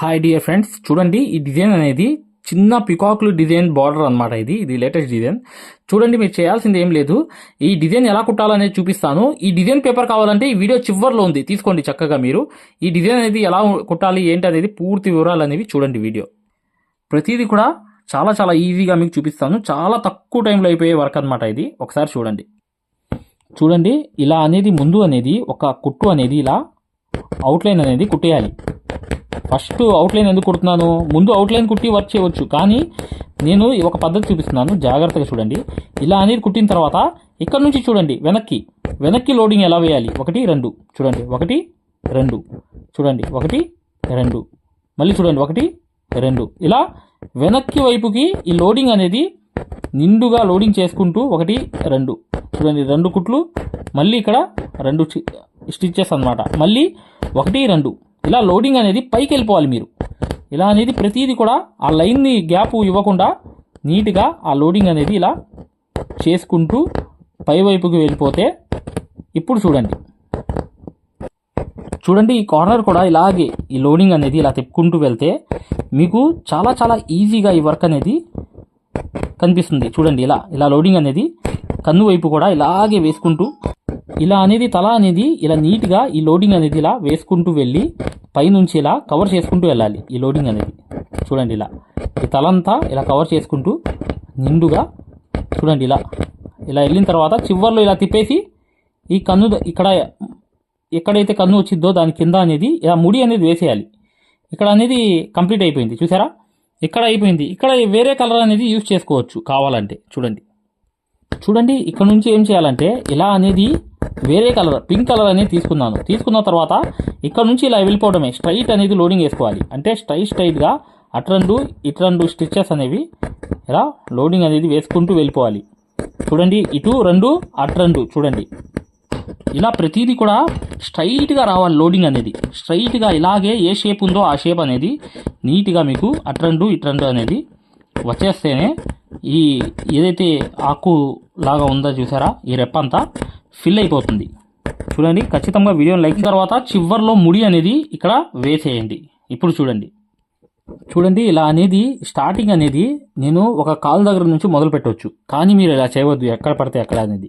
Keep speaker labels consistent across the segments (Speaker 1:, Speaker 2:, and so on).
Speaker 1: Hi dear friends చూడండి ఈ design అనేది చిన్న పికాక్లు డిజైన్ బార్డర్ అన్నమాట ఇది. ఇది లేటెస్ట్ డిజైన్. చూడండి మీరు చేయాల్సింది ఏం లేదు. ఈ డిజైన్ ఎలా కుట్టాలనేది చూపిస్తాను. ఈ డిజైన్ పేపర్ కావాలంటే ఈ వీడియో చివర్లో ఉంది. తీసుకోండి చక్కగా మీరు. ఈ డిజైన్ అనేది ఎలా కుట్టాలి ఏంటి అనేది పూర్తి వివరాలు అనేవి చూడండి వీడియో. ప్రతిదీ కూడా చాలా చాలా ఈజీగా మీకు చూపిస్తాను. చాలా తక్కువ టైంలో అయిపోయే వర్క్ అనమాట ఇది. ఒకసారి చూడండి. చూడండి ఇలా అనేది ముందు అనేది ఒక కుట్టు అనేది ఇలా అవుట్లైన్ అనేది కుట్టేయాలి. ఫస్ట్ అవుట్లైన్ ఎందుకు కుడుతున్నాను? ముందు అవుట్లైన్ కుట్టి వర్క్ చేయవచ్చు. కానీ నేను ఒక పద్ధతి చూపిస్తున్నాను. జాగ్రత్తగా చూడండి. ఇలా అనేది కుట్టిన తర్వాత ఇక్కడ నుంచి చూడండి. వెనక్కి. వెనక్కి లోడింగ్ ఎలా వేయాలి? ఒకటి రెండు. చూడండి. ఒకటి రెండు. చూడండి. ఒకటి రెండు. మళ్ళీ చూడండి. ఒకటి రెండు. ఇలా వెనక్కి వైపుకి ఈ లోడింగ్ అనేది నిండుగా లోడింగ్ చేసుకుంటూ ఒకటి రెండు. చూడండి. రెండు కుట్లు. మళ్ళీ ఇక్కడ రెండు స్టిచ్చెస్ అన్నమాట. మళ్ళీ ఒకటి రెండు. ఇలా లోడింగ్ అనేది పైకి వెళ్ళిపోవాలి మీరు. ఇలా అనేది ప్రతిదీ కూడా ఆ లైన్ని గ్యాప్ ఇవ్వకుండా నీట్గా ఆ లోడింగ్ అనేది ఇలా చేసుకుంటూ పై వైపుకి వెళ్ళిపోతే ఇప్పుడు చూడండి. చూడండి ఈ కార్నర్ కూడా ఇలాగే ఈ లోడింగ్ అనేది ఇలా తిప్పుకుంటూ వెళ్తే మీకు చాలా చాలా ఈజీగా ఈ వర్క్ అనేది కనిపిస్తుంది. చూడండి ఇలా ఇలా లోడింగ్ అనేది కన్ను వైపు కూడా ఇలాగే వేసుకుంటూ ఇలా అనేది తల అనేది ఇలా నీట్గా ఈ లోడింగ్ అనేది ఇలా వేసుకుంటూ వెళ్ళి పైనుంచి ఇలా కవర్ చేసుకుంటూ వెళ్ళాలి ఈ లోడింగ్ అనేది. చూడండి ఇలా. ఈ తలంతా ఇలా కవర్ చేసుకుంటూ నిండుగా చూడండి ఇలా. ఇలా వెళ్ళిన తర్వాత చివర్లో ఇలా తిప్పేసి ఈ కన్ను ఇక్కడ ఎక్కడైతే కన్ను వచ్చిందో దాని కింద అనేది ఇలా ముడి అనేది వేసేయాలి. ఇక్కడ అనేది కంప్లీట్ అయిపోయింది. చూసారా? ఇక్కడ అయిపోయింది. ఇక్కడ వేరే కలర్ అనేది యూజ్ చేసుకోవచ్చు కావాలంటే. చూడండి. చూడండి ఇక్కడ నుంచి ఏం చేయాలంటే ఇలా అనేది వేరే కలర్ పింక్ కలర్ అనేది తీసుకున్నాను. తీసుకున్న తర్వాత ఇక్కడ నుంచి ఇలా వెళ్ళిపోవడమే. స్ట్రైట్ అనేది లోడింగ్ వేసుకోవాలి. అంటే స్ట్రైట్ స్ట్రైట్గా అట్రండు ఇట్రండు స్టిచ్చెస్ అనేవి ఇలా లోడింగ్ అనేది వేసుకుంటూ వెళ్ళిపోవాలి. చూడండి ఇటు రెండు అట్రండు చూడండి. ఇలా ప్రతిదీ కూడా స్ట్రైట్గా రావాలి లోడింగ్ అనేది. స్ట్రైట్గా ఇలాగే ఏ షేప్ ఉందో ఆ షేప్ అనేది నీట్గా మీకు అట్రండు ఇట్రండు అనేది వచ్చేస్తేనే ఈ ఏదైతే ఆకు లాగా ఉందో చూసారా? ఈ రెప్ప అంతా ఫిల్ అయిపోతుంది. చూడండి ఖచ్చితంగా వీడియోని లైక్ తర్వాత చివర్లో ముడి అనేది ఇక్కడ వేసేయండి. ఇప్పుడు చూడండి. చూడండి ఇలా అనేది స్టార్టింగ్ అనేది నేను ఒక కాలు దగ్గర నుంచి మొదలు పెట్టవచ్చు కానీ మీరు ఇలా చేయవద్దు ఎక్కడ పడితే ఎక్కడ అనేది.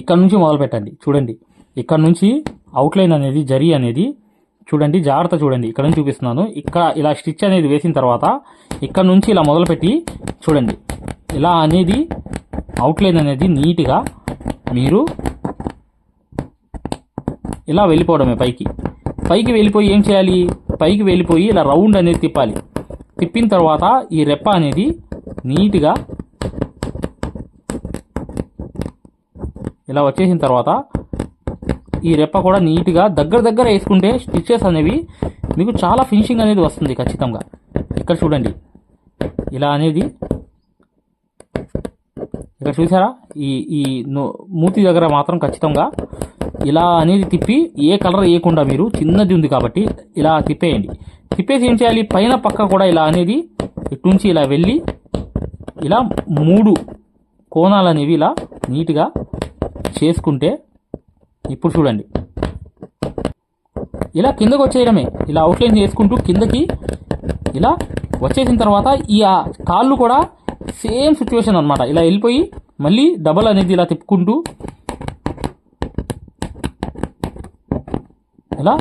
Speaker 1: ఇక్కడ నుంచి మొదలు పెట్టండి. చూడండి ఇక్కడ నుంచి అవుట్లైన్ అనేది జరి అనేది చూడండి జాగ్రత్త చూడండి. ఇక్కడ నుంచి చూపిస్తున్నాను. ఇక్కడ ఇలా స్టిచ్ అనేది వేసిన తర్వాత ఇక్కడ నుంచి ఇలా మొదలుపెట్టి చూడండి. ఇలా అనేది అవుట్లైన్ అనేది నీట్గా మీరు ఇలా వెళ్ళిపోవడమే పైకి. పైకి వెళ్ళిపోయి ఏం చేయాలి? పైకి వెళ్ళిపోయి ఇలా రౌండ్ అనేది తిప్పాలి. తిప్పిన తర్వాత ఈ రెప్ప అనేది నీట్గా ఇలా వచ్చేసిన తర్వాత ఈ రెప్ప కూడా నీట్గా దగ్గర దగ్గర వేసుకుంటే స్టిచ్చెస్ అనేవి మీకు చాలా ఫినిషింగ్ అనేది వస్తుంది ఖచ్చితంగా. ఇక్కడ చూడండి. ఇలా అనేది ఇక్కడ చూసారా ఈ ఈ మూతి దగ్గర మాత్రం ఖచ్చితంగా ఇలా అనేది తిప్పి ఏ కలర్ వేయకుండా మీరు చిన్నది ఉంది కాబట్టి ఇలా తిప్పేయండి. తిప్పేసి ఏం చేయాలి? పైన పక్క కూడా ఇలా అనేది ఇటుంచి ఇలా వెళ్ళి ఇలా మూడు కోణాలు అనేవి ఇలా నీట్గా చేసుకుంటే ఇప్పుడు చూడండి. ఇలా కిందకు వచ్చేయడమే. ఇలా అవుట్లైన్ చేసుకుంటూ కిందకి ఇలా వచ్చేసిన తర్వాత ఈ కాళ్ళు కూడా సేమ్ సిచ్యువేషన్ అన్నమాట. ఇలా వెళ్ళిపోయి మళ్ళీ డబల్ అనేది ఇలా తిప్పుకుంటూ ఇలా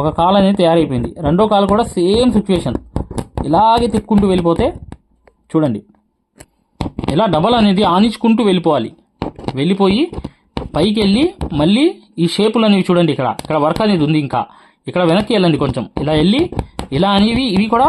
Speaker 1: ఒక కాలు అనేది తయారైపోయింది. రెండో కాలు కూడా సేమ్ సిచ్యువేషన్. ఇలాగే తిప్పుకుంటూ వెళ్ళిపోతే చూడండి. ఇలా డబల్ అనేది ఆనించుకుంటూ వెళ్ళిపోవాలి. వెళ్ళిపోయి పైకి వెళ్ళి మళ్ళీ ఈ షేపులు అనేవి చూడండి ఇక్కడ. ఇక్కడ వర్క్ అనేది ఉంది ఇంకా. ఇక్కడ వెనక్కి వెళ్ళండి కొంచెం. ఇలా వెళ్ళి ఇలా అనేవి ఇవి కూడా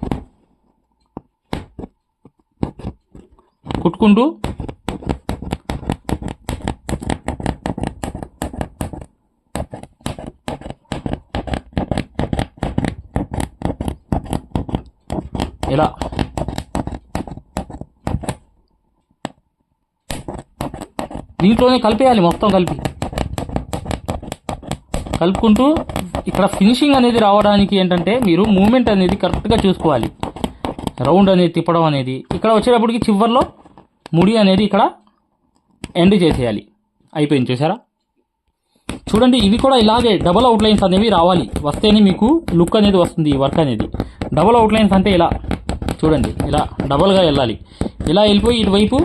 Speaker 1: కుట్టుకుంటూ ఇలా. దీంట్లోనే కలిపేయాలి మొత్తం కలిపి. కలుపుకుంటూ ఇక్కడ ఫినిషింగ్ అనేది రావడానికి ఏంటంటే మీరు మూమెంట్ అనేది కరెక్ట్గా చూసుకోవాలి. రౌండ్ అనేది తిప్పడం అనేది. ఇక్కడ వచ్చేటప్పటికి చివర్లో ముడి అనేది ఇక్కడ ఎండ్ చేసేయాలి. అయిపోయింది చూసారా చూడండి ఇవి కూడా ఇలాగే డబల్ అవుట్లైన్స్ అనేవి రావాలి. వస్తేనే మీకు లుక్ అనేది వస్తుంది ఈ వర్క్ అనేది. డబల్ అవుట్లైన్స్ అంటే ఇలా చూడండి ఇలా డబల్గా వెళ్ళాలి. ఇలా వెళ్ళిపోయి ఇటువైపు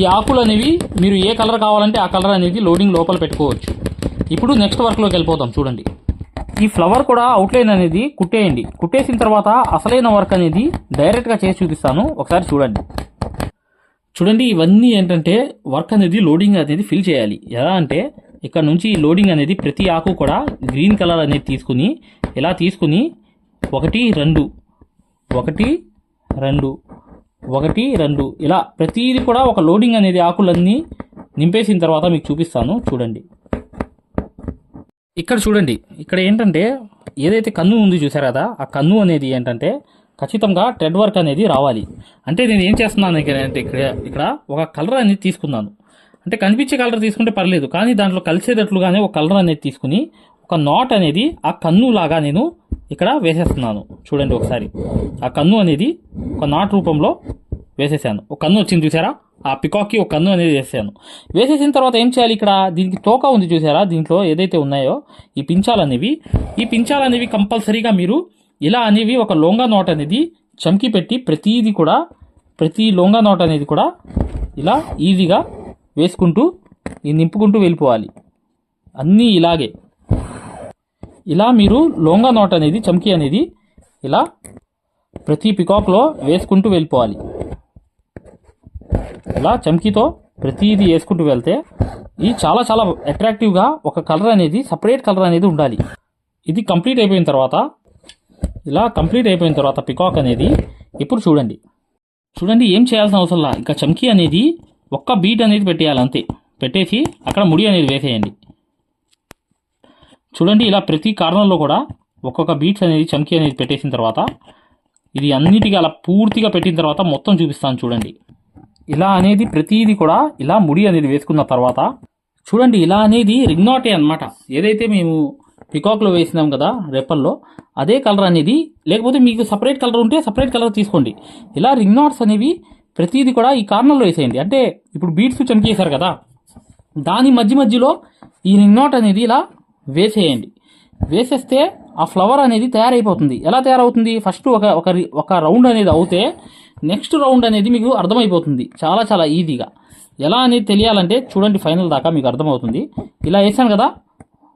Speaker 1: ఈ ఆకులు అనేవి మీరు ఏ కలర్ కావాలంటే ఆ కలర్ అనేది లోడింగ్ లోపల పెట్టుకోవచ్చు. ఇప్పుడు నెక్స్ట్ వర్క్లోకి వెళ్ళిపోతాం చూడండి. ఈ ఫ్లవర్ కూడా అవుట్లైన్ అనేది కుట్టేయండి. కుట్టేసిన తర్వాత అసలైన వర్క్ అనేది డైరెక్ట్గా చేసి చూపిస్తాను. ఒకసారి చూడండి. చూడండి ఇవన్నీ ఏంటంటే వర్క్ అనేది లోడింగ్ అనేది ఫిల్ చేయాలి. ఎలా అంటే ఇక్కడ నుంచి లోడింగ్ అనేది ప్రతి ఆకు కూడా గ్రీన్ కలర్ అనేది తీసుకుని ఇలా తీసుకుని ఒకటి రెండు ఒకటి రెండు ఒకటి రెండు ఇలా ప్రతిది కూడా ఒక లోడింగ్ అనేది ఆకులన్నీ నింపేసిన తర్వాత మీకు చూపిస్తాను. చూడండి. ఇక్కడ చూడండి ఇక్కడ ఏంటంటే ఏదైతే కన్ను ఉంది చూసారు కదా ఆ కన్ను అనేది ఏంటంటే ఖచ్చితంగా ట్రెడ్ వర్క్ అనేది రావాలి. అంటే నేను ఏం చేస్తున్నాను అంటే ఇక్కడ ఇక్కడ ఒక కలర్ అనేది తీసుకున్నాను. అంటే కనిపించే కలర్ తీసుకుంటే పర్లేదు కానీ దాంట్లో కలిసేటట్లుగానే ఒక కలర్ అనేది తీసుకుని ఒక నాట్ అనేది ఆ కన్ను లాగా నేను ఇక్కడ వేసేస్తున్నాను. చూడండి ఒకసారి. ఆ కన్ను అనేది ఒక నాట్ రూపంలో వేసేసాను. ఒక కన్ను వచ్చింది చూసారా? ఆ పికాక్కి ఒక కన్ను అనేది వేసాను వేసేసిన తర్వాత ఏం చేయాలి ఇక్కడ? దీనికి తోక ఉంది చూసారా? దీంట్లో ఏదైతే ఉన్నాయో ఈ పించాలు అనేవి ఈ పించాలు అనేవి కంపల్సరీగా మీరు ఇలా అనేవి ఒక లోంగా నోట్ అనేది చమ్కి పెట్టి ప్రతిదీ కూడా ప్రతి లోంగా నోట్ అనేది కూడా ఇలా ఈజీగా వేసుకుంటూ నింపుకుంటూ వెళ్ళిపోవాలి. అన్నీ ఇలాగే. ఇలా మీరు లోంగా నోట్ అనేది చమ్కి అనేది ఇలా ప్రతి పికాక్లో వేసుకుంటూ వెళ్ళిపోవాలి. ఇలా చమ్కీతో ప్రతిదీ వేసుకుంటూ వెళ్తే ఇది చాలా చాలా అట్రాక్టివ్గా ఒక కలర్ అనేది సపరేట్ కలర్ అనేది ఉండాలి. ఇది కంప్లీట్ అయిపోయిన తర్వాత ఇలా కంప్లీట్ అయిపోయిన తర్వాత పికాక్ అనేది ఇప్పుడు చూడండి. చూడండి ఏం చేయాల్సిన అవసరంలా ఇంకా చమ్కీ అనేది ఒక్క బీట్ అనేది పెట్టేయాలి అంతే. పెట్టేసి అక్కడ ముడి అనేది వేసేయండి. చూడండి ఇలా ప్రతి కార్నర్లో కూడా ఒక్కొక్క బీట్స్ అనేది చమ్కీ అనేది పెట్టేసిన తర్వాత ఇది అన్నిటికీ అలా పూర్తిగా పెట్టిన తర్వాత మొత్తం చూపిస్తాను చూడండి. ఇలా అనేది ప్రతిదీ కూడా ఇలా ముడి అనేది వేసుకున్న తర్వాత చూడండి ఇలా అనేది రింగ్ నాటే అనమాట ఏదైతే మేము పికాక్లో వేసినాం కదా రెప్పల్లో అదే కలర్ అనేది లేకపోతే మీకు సపరేట్ కలర్ ఉంటే సపరేట్ కలర్ తీసుకోండి. ఇలా రింగ్ నాట్స్ అనేవి ప్రతిదీ కూడా ఈ కార్నర్లో వేసేయండి. అంటే ఇప్పుడు బీట్స్ చనిపేశారు కదా దాని మధ్య మధ్యలో ఈ రింగ్ నాట్ అనేది ఇలా వేసేయండి. వేసేస్తే ఆ ఫ్లవర్ అనేది తయారైపోతుంది. ఎలా తయారవుతుంది? ఫస్ట్ ఒక ఒక రి- ఒక రౌండ్ అనేది అవుతే నెక్స్ట్ రౌండ్ అనేది మీకు అర్థమైపోతుంది. చాలా చాలా ఈజీగా. ఎలా అనేది తెలియాలంటే చూడండి ఫైనల్ దాకా మీకు అర్థమవుతుంది. ఇలా వేసాను కదా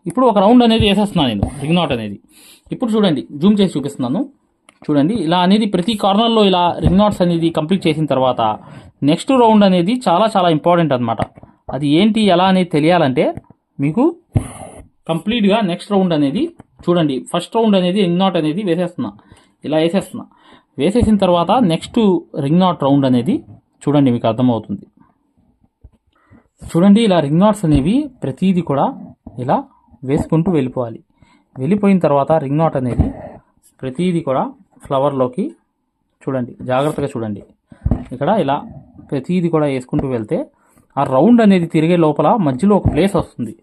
Speaker 1: ఇప్పుడు ఒక రౌండ్ అనేది వేసేస్తున్నాను నేను రింగ్ నాట్ అనేది. ఇప్పుడు చూడండి జూమ్ చేసి చూపిస్తున్నాను. చూడండి ఇలా అనేది ప్రతి కార్నర్లో ఇలా రింగ్ నాట్స్ అనేది కంప్లీట్ చేసిన తర్వాత నెక్స్ట్ రౌండ్ అనేది చాలా చాలా ఇంపార్టెంట్ అనమాట అది ఏంటి ఎలా అనేది తెలియాలంటే మీకు కంప్లీట్గా నెక్స్ట్ రౌండ్ అనేది చూడండి ఫస్ట్ రౌండ్ అనేది రింగ్ నాట్ అనేది వేసేస్తున్నా. ఇలా వేసేస్తున్నా. వేసేసిన తర్వాత నెక్స్ట్ రింగ్ నాట్ రౌండ్ అనేది చూడండి మీకు అర్థమవుతుంది. చూడండి ఇలా రింగ్ నాట్స్ అనేవి ప్రతిదీ కూడా ఇలా వేసుకుంటూ వెళ్ళిపోవాలి. వెళ్ళిపోయిన తర్వాత రింగ్ నాట్ అనేది ప్రతిదీ కూడా ఫ్లవర్లోకి చూడండి జాగ్రత్తగా చూడండి. ఇక్కడ ఇలా ప్రతిదీ కూడా వేసుకుంటూ వెళ్తే ఆ రౌండ్ అనేది తిరిగే లోపల మధ్యలో ఒక ప్లేస్ వస్తుంది.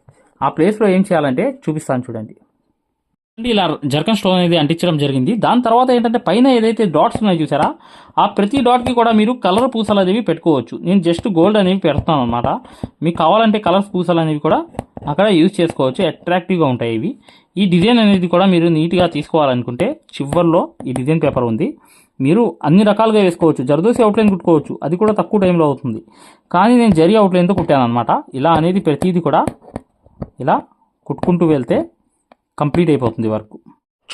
Speaker 1: ఆ ప్లేస్లో ఏం చేయాలంటే చూపిస్తాను చూడండి. ఇలా జర్కన్ స్టోన్ అనేది అంటించడం జరిగింది. దాని తర్వాత ఏంటంటే పైన ఏదైతే డాట్స్ ఉన్నాయి చూసారా? ఆ ప్రతి డాట్కి కూడా మీరు కలర్ పూసలు అనేవి పెట్టుకోవచ్చు. నేను జస్ట్ గోల్డ్ అనేవి పెడతాను అనమాట మీకు కావాలంటే కలర్స్ పూసలు అనేవి కూడా అక్కడ యూజ్ చేసుకోవచ్చు. అట్రాక్టివ్గా ఉంటాయి ఇవి. ఈ డిజైన్ అనేది కూడా మీరు నీట్గా తీసుకోవాలనుకుంటే చివర్లో ఈ డిజైన్ పేపర్ ఉంది. మీరు అన్ని రకాలుగా వేసుకోవచ్చు. జరదోసి అవుట్లైన్ కుట్టుకోవచ్చు. అది కూడా తక్కువ టైంలో అవుతుంది. కానీ నేను జరి అవుట్లైన్తో కుట్టాను అనమాట ఇలా అనేది ప్రతిదీ కూడా ఇలా కుట్టుకుంటూ వెళ్తే కంప్లీట్ అయిపోతుంది వర్క్.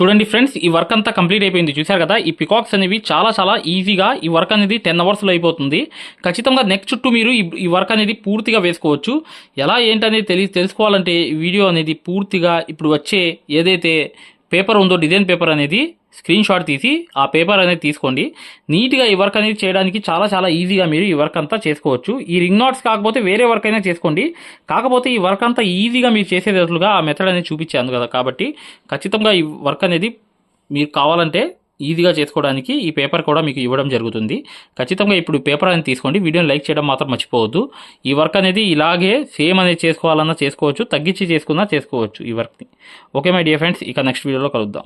Speaker 1: చూడండి ఫ్రెండ్స్ ఈ వర్క్ అంతా కంప్లీట్ అయిపోయింది. చూశారు కదా ఈ పికాక్స్ అనేవి చాలా చాలా ఈజీగా ఈ వర్క్ అనేది టెన్ అవర్స్లో అయిపోతుంది. ఖచ్చితంగా నెక్ చుట్టూ మీరు ఈ- వర్క్ అనేది పూర్తిగా వేసుకోవచ్చు. ఎలా ఏంటనేది తెలి తెలుసుకోవాలంటే వీడియో అనేది పూర్తిగా ఇప్పుడు వచ్చే ఏదైతే పేపర్ ఉందో డిజైన్ పేపర్ అనేది స్క్రీన్ షాట్ తీసి ఆ పేపర్ అనేది తీసుకోండి. నీట్గా ఈ వర్క్ అనేది చేయడానికి చాలా చాలా ఈజీగా మీరు ఈ వర్క్ అంతా చేసుకోవచ్చు. ఈ రింగ్ నాట్స్ కాకపోతే వేరే వర్క్ అయినా చేసుకోండి. కాకపోతే ఈ వర్క్ అంతా ఈజీగా మీరు చేసేటట్లుగా ఆ మెథడ్ అనేది చూపించాను కదా కాబట్టి ఖచ్చితంగా ఈ వర్క్ అనేది మీరు కావాలంటే ఈజీగా చేసుకోవడానికి ఈ పేపర్ కూడా మీకు ఇవ్వడం జరుగుతుంది. ఖచ్చితంగా ఇప్పుడు పేపర్ అనేది తీసుకోండి. వీడియోని లైక్ చేయడం మాత్రం మర్చిపోవద్దు. ఈ వర్క్ అనేది ఇలాగే సేమ్ అనేది చేసుకోవాలన్నా చేసుకోవచ్చు. తగ్గించి చేసుకున్నా చేసుకోవచ్చు ఈ వర్క్ని. ఓకే మై డియర్ ఫ్రెండ్స్ ఇక నెక్స్ట్ వీడియోలో కలుద్దాం.